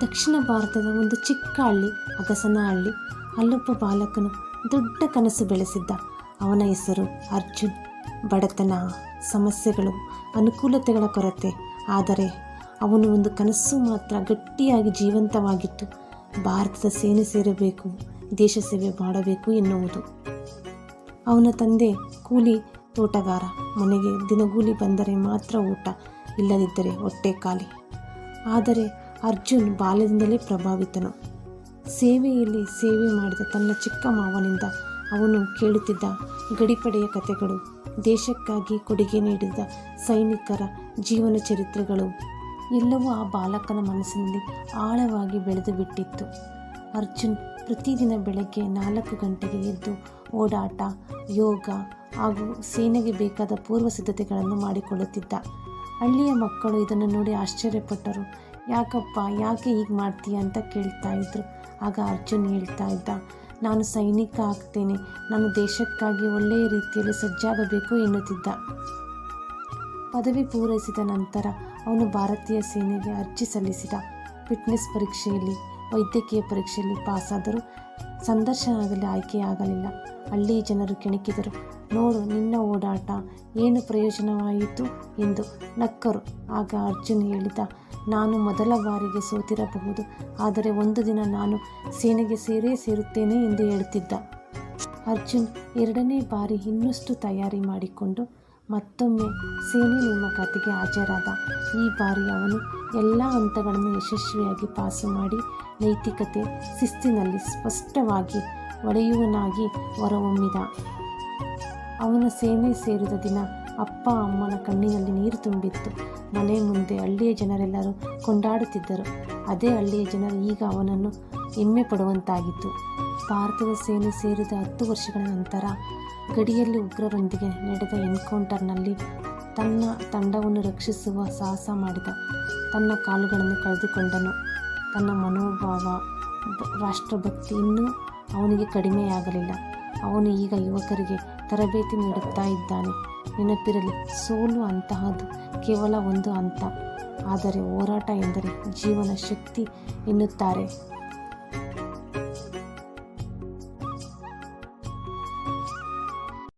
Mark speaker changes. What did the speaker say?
Speaker 1: ದಕ್ಷಿಣ ಭಾರತದ ಒಂದು ಚಿಕ್ಕ ಹಳ್ಳಿ ಅಗಸನಹಳ್ಳಿ ಅಲ್ಲೊಬ್ಬ ಬಾಲಕನು ದೊಡ್ಡ ಕನಸು ಬೆಳೆಸಿದ್ದ. ಅವನ ಹೆಸರು ಅರ್ಜುನ್. ಬಡತನ, ಸಮಸ್ಯೆಗಳು, ಅನುಕೂಲತೆಗಳ ಕೊರತೆ. ಆದರೆ ಅವನು ಒಂದು ಕನಸು ಮಾತ್ರ ಗಟ್ಟಿಯಾಗಿ ಜೀವಂತವಾಗಿತ್ತು. ಭಾರತದ ಸೇನೆ ಸೇರಬೇಕು, ದೇಶ ಸೇವೆ ಮಾಡಬೇಕು ಎನ್ನುವುದು. ಅವನ ತಂದೆ ಕೂಲಿ ತೋಟಗಾರ. ಮನೆಗೆ ದಿನಗೂಲಿ ಬಂದರೆ ಮಾತ್ರ ಊಟ, ಇಲ್ಲದಿದ್ದರೆ ಹೊಟ್ಟೆ ಖಾಲಿ. ಆದರೆ ಅರ್ಜುನ್ ಬಾಲ್ಯದಿಂದಲೇ ಪ್ರಭಾವಿತನು. ಸೇವೆಯಲ್ಲಿ ಸೇವೆ ಮಾಡಿದ ತನ್ನ ಚಿಕ್ಕ ಮಾವನಿಂದ ಅವನು ಕೇಳುತ್ತಿದ್ದ ಗಡಿಪಡೆಯ ಕಥೆಗಳು ದೇಶಕ್ಕಾಗಿ ಕೊಡುಗೆ ನೀಡಿದ ಸೈನಿಕರ ಜೀವನ ಚರಿತ್ರೆಗಳು, ಎಲ್ಲವೂ ಆ ಬಾಲಕನ ಮನಸ್ಸಿನಲ್ಲಿ ಆಳವಾಗಿ ಬೆಳೆದು ಬಿಟ್ಟಿತ್ತು. ಅರ್ಜುನ್ ಪ್ರತಿದಿನ ಬೆಳಗ್ಗೆ ನಾಲ್ಕು ಗಂಟೆಗೆ ಎದ್ದು ಓಡಾಟ, ಯೋಗ ಹಾಗೂ ಸೇನೆಗೆ ಬೇಕಾದ ಪೂರ್ವ ಸಿದ್ಧತೆಗಳನ್ನು ಮಾಡಿಕೊಳ್ಳುತ್ತಿದ್ದ. ಹಳ್ಳಿಯ ಮಕ್ಕಳು ಇದನ್ನು ನೋಡಿ ಆಶ್ಚರ್ಯಪಟ್ಟರು. ಯಾಕಪ್ಪ, ಯಾಕೆ ಹೀಗೆ ಮಾಡ್ತೀಯ ಅಂತ ಕೇಳ್ತಾ ಇದ್ರು. ಆಗ ಅರ್ಜುನ್ ಹೇಳ್ತಾ ಇದ್ದ, ನಾನು ಸೈನಿಕ ಆಗ್ತೇನೆ. ನಾನು ದೇಶಕ್ಕಾಗಿ ಒಳ್ಳೆಯ ರೀತಿಯಲ್ಲಿ ಸಜ್ಜಾಗಬೇಕು ಎನ್ನುತ್ತಿದ್ದ. ಪದವಿ ಪೂರೈಸಿದ ನಂತರ ಅವನು ಭಾರತೀಯ ಸೇನೆಗೆ ಅರ್ಜಿ ಸಲ್ಲಿಸಿದ. ಫಿಟ್ನೆಸ್ ಪರೀಕ್ಷೆಯಲ್ಲಿ, ವೈದ್ಯಕೀಯ ಪರೀಕ್ಷೆಯಲ್ಲಿ ಪಾಸಾದರೂ ಸಂದರ್ಶನದಲ್ಲಿ ಆಯ್ಕೆಯಾಗಲಿಲ್ಲ. ಹಳ್ಳಿ ಜನರು ಕೆಣಕಿದರು. ನೋಡು ನಿನ್ನ ಓಡಾಟ ಏನು ಪ್ರಯೋಜನವಾಯಿತು ಎಂದು ನಕ್ಕರು. ಆಗ ಅರ್ಜುನ್ ಹೇಳಿದ, ನಾನು ಮೊದಲ ಬಾರಿಗೆ ಸೋತಿರಬಹುದು, ಆದರೆ ಒಂದು ದಿನ ನಾನು ಸೇನೆಗೆ ಸೇರೇ ಸೇರುತ್ತೇನೆ ಎಂದು ಹೇಳುತ್ತಿದ್ದ ಅರ್ಜುನ್ ಎರಡನೇ ಬಾರಿ ಇನ್ನಷ್ಟು ತಯಾರಿ ಮಾಡಿಕೊಂಡು ಮತ್ತೊಮ್ಮೆ ಸೇನೆ ನೇಮಕಾತಿಗೆ ಹಾಜರಾದ. ಈ ಬಾರಿ ಅವನು ಎಲ್ಲ ಹಂತಗಳನ್ನು ಯಶಸ್ವಿಯಾಗಿ ಪಾಸು ಮಾಡಿ ನೈತಿಕತೆ ಶಿಸ್ತಿನಲ್ಲಿ ಸ್ಪಷ್ಟವಾಗಿ ಒಡೆಯುವನಾಗಿ ಹೊರಹೊಮ್ಮಿದ. ಅವನ ಸೇನೆ ಸೇರಿದ ದಿನ ಅಪ್ಪ ಅಮ್ಮನ ಕಣ್ಣಿನಲ್ಲಿ ನೀರು ತುಂಬಿತ್ತು. ಮನೆ ಮುಂದೆ ಹಳ್ಳಿಯ ಜನರೆಲ್ಲರೂ ಕೊಂಡಾಡುತ್ತಿದ್ದರು. ಅದೇ ಹಳ್ಳಿಯ ಜನರು ಈಗ ಅವನನ್ನು ಹೆಮ್ಮೆ ಪಡುವಂತಾಗಿತ್ತು ಭಾರತದ ಸೇನೆ ಸೇರಿದ ಹತ್ತು ವರ್ಷಗಳ ನಂತರ ಗಡಿಯಲ್ಲಿ ಉಗ್ರರೊಂದಿಗೆ ನಡೆದ ಎನ್ಕೌಂಟರ್ನಲ್ಲಿ ತನ್ನ ತಂಡವನ್ನು ರಕ್ಷಿಸುವ ಸಾಹಸ ಮಾಡಿದ. ತನ್ನ ಕಾಲುಗಳನ್ನು ಕಳೆದುಕೊಂಡನು. ತನ್ನ ಮನೋಭಾವ, ರಾಷ್ಟ್ರಭಕ್ತಿ ಇನ್ನೂ ಅವನಿಗೆ ಕಡಿಮೆಯಾಗಲಿಲ್ಲ. ಅವನು ಈಗ ಯುವಕರಿಗೆ ತರಬೇತಿ ನೀಡುತ್ತಾ ಇದ್ದಾನೆ. ನೆನಪಿರಲಿ, ಸೋಲು ಅಂತಹದ್ದು ಕೇವಲ ಒಂದು ಹಂತ. ಆದರೆ ಹೋರಾಟ ಎಂದರೆ ಜೀವನ ಶಕ್ತಿ ಎನ್ನುತ್ತಾರೆ.